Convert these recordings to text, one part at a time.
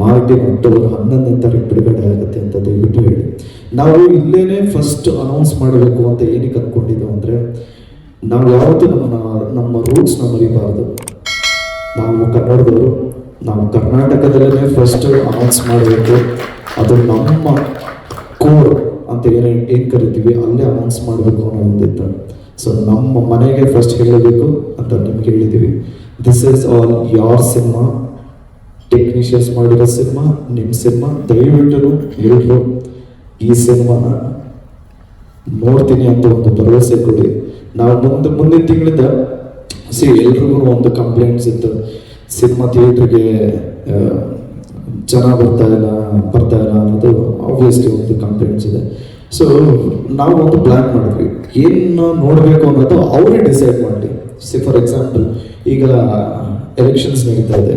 Martin October ಹನ್ನೊಂದನೇ ತಾರೀಕು ಬಿಡುಗಡೆ ಆಗುತ್ತೆ ಅಂತ ದಯವಿಟ್ಟು ಹೇಳಿ. ನಾವು ಇಲ್ಲೇನೆ ಫಸ್ಟ್ ಅನೌನ್ಸ್ ಮಾಡಬೇಕು ಅಂತ ಏನಕ್ಕೆ ಅಂದ್ಕೊಂಡಿದ್ದು ಅಂದರೆ, ನಾವು ಯಾವತ್ತೂ ನಮ್ಮ ನಮ್ಮ ರೂಟ್ಸ್ನ ಮರಿಬಾರ್ದು. ನಾವು ಕನ್ನಡದವರು, ನಾವು ಕರ್ನಾಟಕದಲ್ಲೇ ಫಸ್ಟ್ ಅನೌನ್ಸ್ ಮಾಡಬೇಕು. ಅದು ನಮ್ಮ ಕೋರ್ ಅಂತ ಏನು ಏನು ಕರಿತೀವಿ, ಅಲ್ಲೇ ಅನೌನ್ಸ್ ಮಾಡಬೇಕು ಅನ್ನೋ ಒಂದಿತ್ತು ಸೊ ನಮ್ಮ ಮನೆಗೆ ಫಸ್ಟ್ ಹೇಳಬೇಕು ಅಂತ ನಿಮ್ಗೆ ಹೇಳಿದ್ದೀವಿ ದಿಸ್ ಇಸ್ ಆಲ್ ಯಾರ್ ಸಿನಿಮಾ ಟೆಕ್ನಿಷಿಯನ್ಸ್ ಮಾಡಿರೋ ಸಿನಿಮಾ ನಿಮ್ಮ ಸಿನಿಮಾ, ದಯವಿಟ್ಟು ಎಲ್ಲರೂ ಈ ಸಿನಿಮಾನ ನೋಡ್ತೀನಿ ಅಂತ ಒಂದು ಭರವಸೆ ಕೊಡಿ. ನಾವು ಮುಂದೆ, ಮುಂದಿನ ತಿಂಗಳಿಂದ, ಸಿ, ಎಲ್ರಿಗೂ ಒಂದು ಕಂಪ್ಲೇಂಟ್ಸ್ ಇತ್ತು. ಸಿನಿಮಾ ಥಿಯೇಟ್ರಿಗೆ ಜನ ಬರ್ತಾ ಇಲ್ಲ ಬರ್ತಾ ಇಲ್ಲ ಅನ್ನೋದು ಆಬ್ವಿಯಸ್ಲಿ ಒಂದು ಕಂಪ್ಲೇಂಟ್ಸ್ ಇದೆ. ಸೊ ನಾವು ಒಂದು ಪ್ಲ್ಯಾನ್ ಮಾಡಿದ್ವಿ. ಏನು ನೋಡಬೇಕು ಅನ್ನೋದು ಅವರೇ ಡಿಸೈಡ್ ಮಾಡಿ ಸಿ ಫಾರ್ ಎಕ್ಸಾಂಪಲ್ ಈಗ ಎಲೆಕ್ಷನ್ಸ್ ನಡೀತಾ ಇದೆ.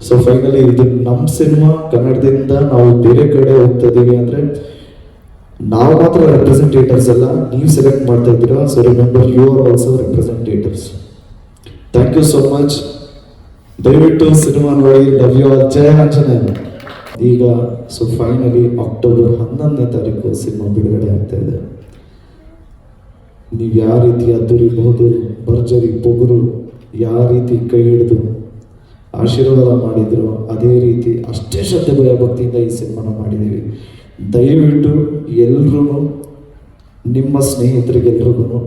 ಸೊ ಫೈನಲಿ ಇದು ನಮ್ಮ ಸಿನಿಮಾ ಕನ್ನಡದಿಂದ ನಾವು ಬೇರೆ ಕಡೆ ಹೋಗ್ತಾ ಇದ್ದೀವಿ ಅಂದರೆ ನಾವು ಮಾತ್ರ ರೆಪ್ರೆಸೆಂಟೇಟರ್ಸ್ ಅಲ್ಲ, ನೀವು ಸೆಲೆಕ್ಟ್ ಮಾಡ್ತಾ ಇದ್ದೀರಾ so remember you are also representators thank you so much ದಯವಿಟ್ಟು ಸಿನಿಮಾ ನೋಡಿ ಲವ್ ಯು ಆಲ್ ಜಯ ಆಂಜನೇಯ. ಈಗ ಸೊ ಫೈನಲಿ ಅಕ್ಟೋಬರ್ ಹನ್ನೊಂದನೇ ತಾರೀಕು ಸಿನಿಮಾ ಬಿಡುಗಡೆ ಆಗ್ತಾ ಇದೆ. ನೀವು ಯಾವ ರೀತಿ ಅದ್ದೂರಿಬಹುದು ಭರ್ಜರಿ ಪೊಗರು, ಯಾವ ರೀತಿ ಕೈ ಹಿಡಿದು ಆಶೀರ್ವಾದ ಮಾಡಿದ್ರು. ಅದೇ ರೀತಿ ಅಷ್ಟೇ ಶ್ರದ್ಧೆ ಭಯ ಭಕ್ತಿಯಿಂದ ಈ ಸಿನಿಮಾನ ಮಾಡಿದ್ದೀವಿ. ದಯವಿಟ್ಟು ಎಲ್ರೂ ನಿಮ್ಮ ಸ್ನೇಹಿತರಿಗೆಲ್ರಿಗೂ